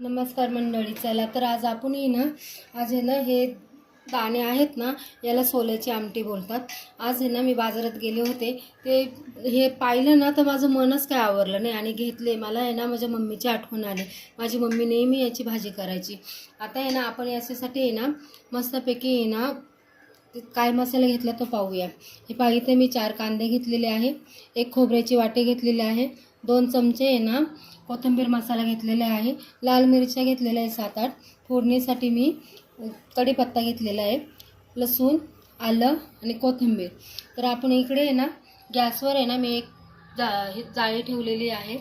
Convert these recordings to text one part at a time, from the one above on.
नमस्कार मंडळी चला तर आज आपण ना आज आहे ना हे दाणे आहेत ना याला सोल्याची आमटी बोलतात. आज आहे ना मी बाजारात गेले होते. ते हे पाहिलं ना तर माझं मनच काय आवरलं नाही. आणि घेतले मला आहे ना माझ्या मम्मीची आठवण आली. माझी मम्मी नेहमी याची भाजी करायची. आता आहे ना आपण याच्यासाठी आहे ना मस्तपैकी आहे ना काय मसाला घेतला तो पाहूया. हे पाहिजे मी चार कांदे घेतलेले आहे. एक खोबऱ्याची वाटे घेतलेले आहे. दोन चमचे आहे ना कोथिंबीर मसाला घेतलेला आहे. लाल मिरच्या घेतलेल्या आहे सात आठ. फोडणीसाठी मी कढीपत्ता घेतलेला आहे. लसूण आलं आणि कोथिंबीर. तर आपण इकडे आहे ना गॅसवर आहे ना मी एक जा हे जाळी ठेवलेली आहे.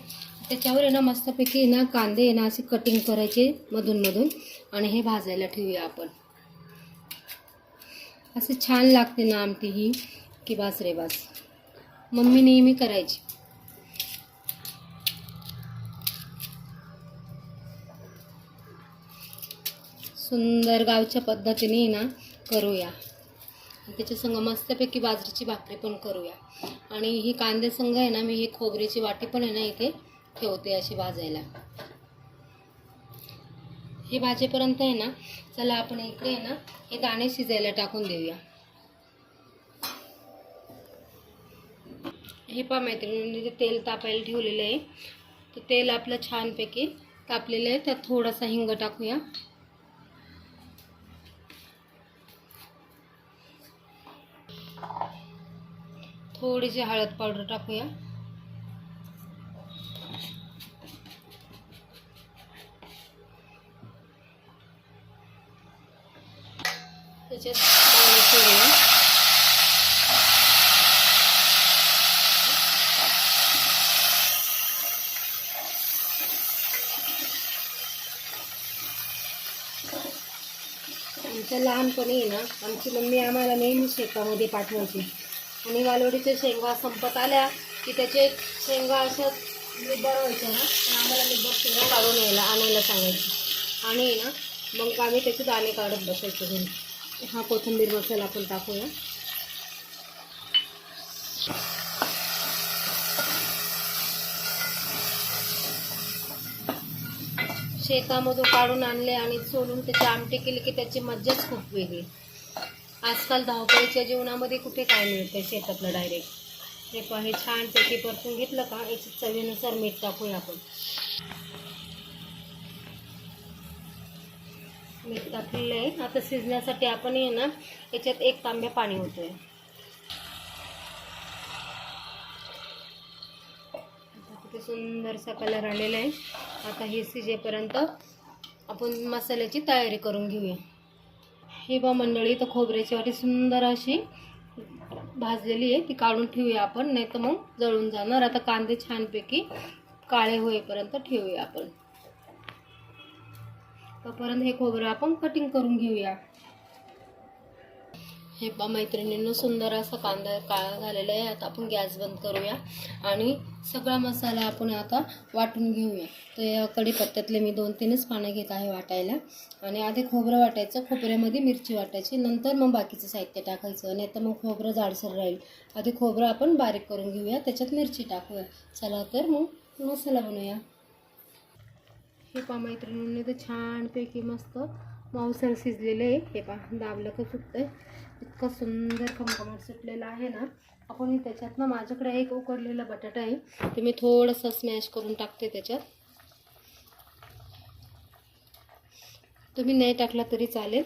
त्याच्यावर आहे ना मस्तपैकी आहे ना कांदे आहे ना असे कटिंग करायचे मधून आणि हे भाजायला ठेवूया आपण. असे छान लागते ना आमटी ही की बास रे बास. मम्मी नेहमी करायची. सुंदर गावच्या पद्धतीने ना करूया. त्याच्या संग मस्तपैकी बाजरीची भाकरी पण करूया. आणि ही कांदेसंग आहे ना मी ही खोबरीची वाटी पण आहे ना इथे ठेवते अशी भाजायला. हे भाजेपर्यंत आहे ना चला आपण इकडे आहे ना हे दाणे शिजायला टाकून देऊया. हे पहा मैत्रिणी तेल तापायला ठेवलेलं आहे तर तेल आपलं छानपैकी तापलेलं आहे त्यात थोडासा हिंग टाकूया. थोडीशी हळद पावडर टाकूया. त्याच्यात दाणे सोडूया आमच्या लहानपणी आहे ना आमची मम्मी आम्हाला नेहमी शेतामध्ये पाठवायची. आणि वालवडीच्या शेंगा संपत आल्या की त्याचे शेंगा अशा निब्बर व्हायच्या ना आम्हाला निब्बर शेंगा काढून यायला आणायला सांगायचं. आणि ना मग आम्ही त्याचे दाणे काढत बसायचो घरी. हा कोथिंबीर मसाला आपण टाकूया. शेतामधून काढून आणले आणि सोलून त्याची आमटी केली की त्याची मज्जाच खूप वेगळी. आजकाल धावपळीच्या जीवनामध्ये कुठे काय मिळतं शेतातलं डायरेक्ट हे पण हे छानपैकी परतून घेतलं का? याची चवीनुसार मीठ टाकूया आपण. मीठ टाकलेलं आहे. आता शिजण्यासाठी आपण हे ना याच्यात एक तांब्या पाणी होतोय किती सुंदरसा कलर आलेला आहे. आता हे शिजेपर्यंत आपण मसाल्याची तयारी करून घेऊया. हे बा मंडळी. तर खोबऱ्याची वाटी सुंदर अशी भाजलेली आहे. ती काढून ठेवूया आपण नाही तर मग जळून जाणार. आता कांदे छानपैकी काळे होईपर्यंत ठेवूया आपण. तोपर्यंत हे खोबरं आपण कटिंग करून घेऊया. हे पा मैत्रिणींनो सुंदर असा कांदा काळा झालेला आहे. आता आपण गॅस बंद करूया. आणि सगळा मसाला आपण आता वाटून घेऊया. तर या कढीपत्त्यातले मी दोन तीनच पानं घेत आहे वाटायला. आणि आधी खोबरं वाटायचं खोबऱ्यामध्ये मिरची वाटायची. नंतर मग बाकीचं साहित्य टाकायचं. नाही तर मग खोबरं जाडसर राहील. आधी खोबरं आपण बारीक करून घेऊया. त्याच्यात मिरची टाकूया. चला तर मग मसाला बनवूया. हे पा मैत्रिणींनी तर छानपैकी मस्त मांसाला शिजलेलं आहे. हे पा दाबलं का आहे इतकं सुंदर खमखमट सुटलेलं आहे ना आपण त्याच्यात ना माझ्याकडे एक उकडलेला बटाटा आहे ते मी थोडंसं स्मॅश करून टाकते त्याच्यात. तुम्ही नाही टाकला तरी चालेल.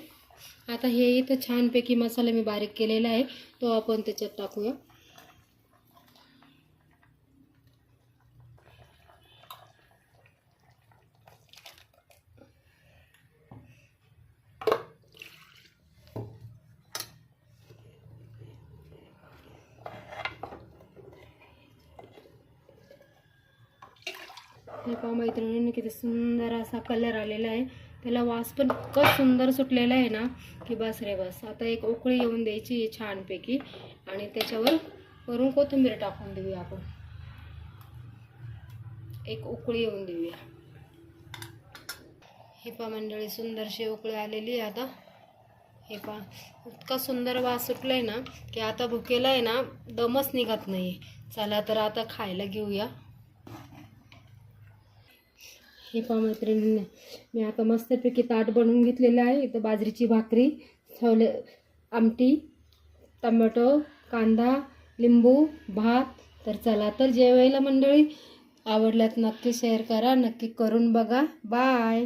आता हे इथं छानपैकी मसाला मी बारीक केलेला आहे तो आपण त्याच्यात टाकूया. हे पहा मैत्रिणींनी किती सुंदर असा कलर आलेला आहे. त्याला वास पण इतकं सुंदर सुटलेला आहे ना की बस रे बस. आता एक उकळी येऊन द्यायची आहे छानपैकी. आणि त्याच्यावर वरून कोथिंबीर टाकून देऊया आपण. एक उकळी येऊन देऊया. हे पहा मंडळी सुंदरशी उकळी आलेली आहे आता. हे पहा इतका सुंदर वास सुटलाय ना की आता भुकेला आहे ना दमच निघत नाही चला तर आता खायला घेऊया. हे पहा मैत्रिणींनी मी आता मस्तपैकी ताट बनवून घेतलेलं आहे. इथं बाजरीची भाकरी छोले आमटी टमॅटो कांदा लिंबू भात. तर चला तर जेवायला मंडळी आवडल्यात नक्की शेअर करा नक्की करून बघा. बाय